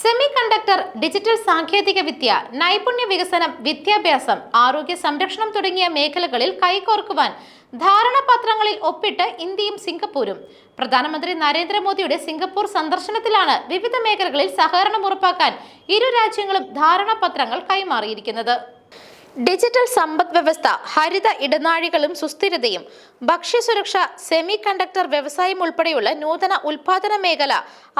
Semi conductor digital സാങ്കേതിക വിദ്യ നൈപുണ്യ വികസനം വിദ്യാഭ്യാസം ആരോഗ്യ സംരക്ഷണം തുടങ്ങിയ മേഖലകളിൽ കൈകോർക്കുവാൻ ധാരണാപത്രങ്ങളിൽ ഒപ്പിട്ട് ഇന്ത്യയും സിംഗപ്പൂരും. പ്രധാനമന്ത്രി നരേന്ദ്രമോദിയുടെ സിംഗപ്പൂർ സന്ദർശനത്തിലാണ് വിവിധ മേഖലകളിൽ സഹകരണം ഉറപ്പാക്കാൻ ഇരു രാജ്യങ്ങളും ധാരണാപത്രങ്ങൾ കൈമാറിയിരിക്കുന്നത്. ഡിജിറ്റൽ സമ്പദ് വ്യവസ്ഥ ഹരിത ഇടനാഴികളും സുസ്ഥിരതയും ഭക്ഷ്യസുരക്ഷ സെമി കണ്ടക്ടർ വ്യവസായം ഉൾപ്പെടെയുള്ള നൂതന ഉൽപാദന മേഖല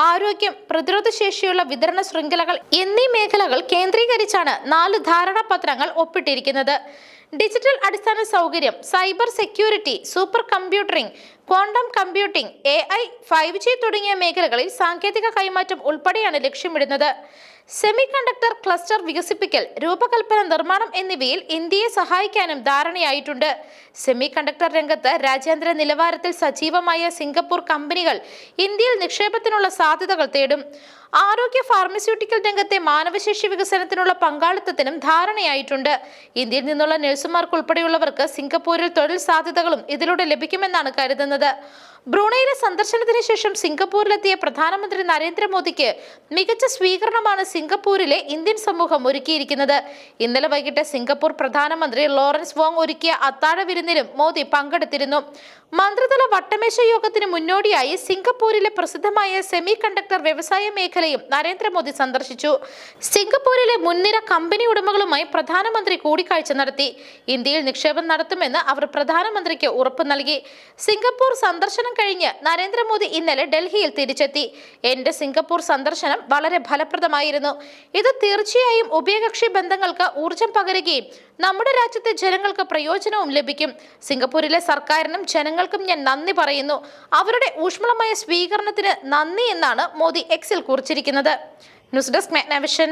ആരോഗ്യം പ്രതിരോധശേഷിയുള്ള വിതരണ ശൃംഖലകൾ എന്നീ മേഖലകൾ കേന്ദ്രീകരിച്ചാണ് നാല് ധാരണാപത്രങ്ങൾ ഒപ്പിട്ടിരിക്കുന്നത്. ഡിജിറ്റൽ അടിസ്ഥാന സൗകര്യം cyber security super computering quantum computing A I five G തുടങ്ങിയ മേഖലകളിൽ സാങ്കേതിക കൈമാറ്റം ഉൾപ്പെടെയാണ് ലക്ഷ്യമിടുന്നത്. സെമി കണ്ടക്ടർ ക്ലസ്റ്റർ വികസിപ്പിക്കൽ രൂപകൽപ്പന നിർമ്മാണം എന്നിവയിൽ ഇന്ത്യയെ സഹായിക്കാനും ധാരണയായിട്ടുണ്ട്. സെമി കണ്ടക്ടർ രംഗത്ത് രാജ്യാന്തര നിലവാരത്തിൽ സജീവമായ സിംഗപ്പൂർ കമ്പനികൾ ഇന്ത്യയിൽ നിക്ഷേപത്തിനുള്ള സാധ്യതകൾ തേടും. ആരോഗ്യ ഫാർമസ്യൂട്ടിക്കൽ രംഗത്തെ മാനവശേഷി വികസനത്തിനുള്ള പങ്കാളിത്തത്തിനും ധാരണയായിട്ടുണ്ട്. ഇന്ത്യയിൽ നിന്നുള്ള നഴ്സുമാർക്ക് ഉൾപ്പെടെയുള്ളവർക്ക് സിംഗപ്പൂരിൽ തൊഴിൽ സാധ്യതകളും ഇതിലൂടെ ലഭിക്കുമെന്നാണ് കരുതുന്നത്. ബ്രൂണയിലെ സന്ദർശനത്തിന് ശേഷം സിംഗപ്പൂരിലെത്തിയ പ്രധാനമന്ത്രി നരേന്ദ്രമോദിക്ക് മികച്ച സ്വീകരണമാണ് സിംഗപ്പൂരിലെ ഇന്ത്യൻ സമൂഹം ഒരുക്കിയിരിക്കുന്നത്. ഇന്നലെ വൈകിട്ട് സിംഗപ്പൂർ പ്രധാനമന്ത്രി ലോറൻസ് വോങ് ഒരുക്കിയ അത്താഴ വിരുന്നിലും മോദി പങ്കെടുത്തിരുന്നു. മന്ത്രിതല വട്ടമേശ യോഗത്തിന് മുന്നോടിയായി സിംഗപ്പൂരിലെ പ്രസിദ്ധമായ സെമി കണ്ടക്ടർ വ്യവസായ മേഖലയും നരേന്ദ്രമോദി സന്ദർശിച്ചു. സിംഗപ്പൂരിലെ മുൻനിര കമ്പനി ഉടമകളുമായി പ്രധാനമന്ത്രി കൂടിക്കാഴ്ച നടത്തി. ഇന്ത്യയിൽ നിക്ഷേപം നടത്തുമെന്ന് അവർ പ്രധാനമന്ത്രിക്ക് ഉറപ്പ് നൽകി. സിംഗപ്പൂർ സന്ദർശനം കഴിഞ്ഞ് നരേന്ദ്രമോദി ഇന്നലെ ഡൽഹിയിൽ തിരിച്ചെത്തി. എന്റെ സിംഗപ്പൂർ സന്ദർശനം വളരെ ഫലപ്രദമായിരുന്നു. ഇത് തീർച്ചയായും ഉഭയകക്ഷി ബന്ധങ്ങൾക്ക് ഊർജം പകരുകയും നമ്മുടെ രാജ്യത്തെ ജനങ്ങൾക്ക് പ്രയോജനവും ലഭിക്കും. സിംഗപ്പൂരിലെ സർക്കാരിനും ജനങ്ങൾക്കും ഞാൻ നന്ദി പറയുന്നു. അവരുടെ ഊഷ്മളമായ സ്വീകരണത്തിന് നന്ദി എന്നാണ് മോദി എക്സിൽ കുറിച്ചിരിക്കുന്നത്. News desk Magnavision.